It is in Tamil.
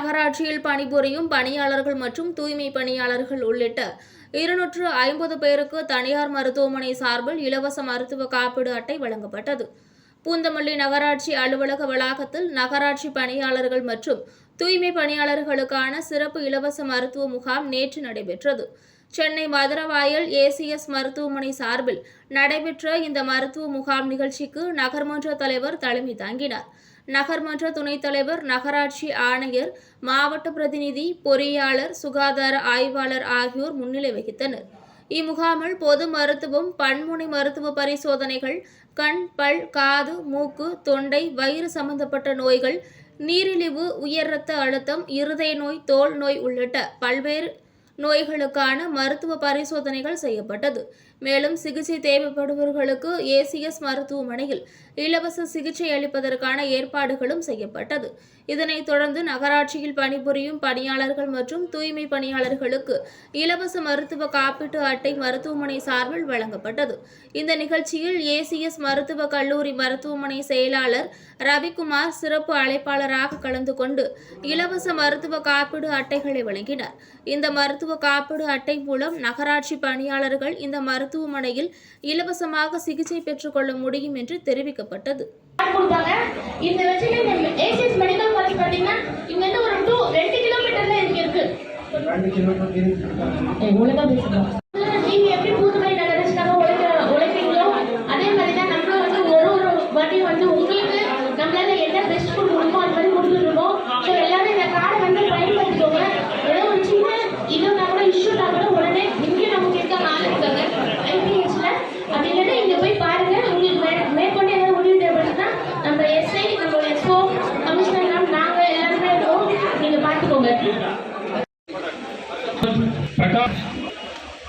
நகராட்சியில் பணிபுரியும் பணியாளர்கள் மற்றும் தூய்மை பணியாளர்கள் உள்ளிட்ட இருநூற்று ஐம்பது பேருக்கு தனியார் மருத்துவமனை சார்பில் இலவச மருத்துவ காப்பீடு அட்டை வழங்கப்பட்டது. பூந்தமல்லி நகராட்சி அலுவலக வளாகத்தில் நகராட்சி பணியாளர்கள் மற்றும் தூய்மை பணியாளர்களுக்கான சிறப்பு இலவச மருத்துவ முகாம் நேற்று நடைபெற்றது. சென்னை மதுரவாயல் ஏசிஎஸ் மருத்துவமனை சார்பில் நடைபெற்ற இந்த மருத்துவ முகாம் நிகழ்ச்சிக்கு நகர்மன்ற தலைவர் தலைமை தாங்கினார். நகர்மன்ற துணைத் தலைவர் நகராட்சி ஆணையர் மாவட்ட பிரதிநிதி பொறியாளர் சுகாதார ஆய்வாளர் ஆகியோர் முன்னிலை வகித்தனர். இம்முகாமில் பொது மருத்துவம் பன்முனை மருத்துவ பரிசோதனைகள் கண் பல் காது மூக்கு தொண்டை வயிறு சம்பந்தப்பட்ட நோய்கள் நீரிழிவு உயர் இரத்த அழுத்தம் இருதய நோய் தோல் நோய் உள்ளிட்ட பல்வேறு நோய்களுக்கான மருத்துவ பரிசோதனைகள் செய்யப்பட்டது. மேலும் சிகிச்சை தேவைப்படுபவர்களுக்கு ஏசிஎஸ் மருத்துவமனையில் இலவச சிகிச்சை அளிப்பதற்கான ஏற்பாடுகளும் செய்யப்பட்டது. இதனைத் தொடர்ந்து நகராட்சியில் பணிபுரியும் பணியாளர்கள் மற்றும் தூய்மை பணியாளர்களுக்கு இலவச மருத்துவ காப்பீட்டு அட்டை மருத்துவமனை சார்பில் வழங்கப்பட்டது. இந்த நிகழ்ச்சியில் ஏசிஎஸ் மருத்துவ கல்லூரி மருத்துவமனை செயலாளர் ரவிக்குமார் சிறப்பு அழைப்பாளராக கலந்து கொண்டு இலவச மருத்துவ காப்பீடு அட்டைகளை வழங்கினார். இந்த மருத்துவ காப்பீடு அட்டை மூலம் நகராட்சி பணியாளர்கள் இந்த மருத்துவமனையில் இலவசமாக சிகிச்சை பெற்றுக்கொள்ள முடியும் என்று தெரிவிக்கப்பட்டது. கொடுத்தாங்க. இந்த வச்சுட்டு இந்த ஏசிஎஸ் மெடிக்கல் காலேஜ் பார்த்தீங்கன்னா இங்க இருந்து ஒரு டூ ரெண்டு கிலோமீட்டர்ல இங்க இருக்கு. நீங்க எப்படி புதுமை நகரத்துக்காக உழைக்க உழைப்பீங்களோ அதே மாதிரி தான் நம்மளும் வந்து ஒரு ஒரு வாட்டி வந்து உங்களுக்கு me.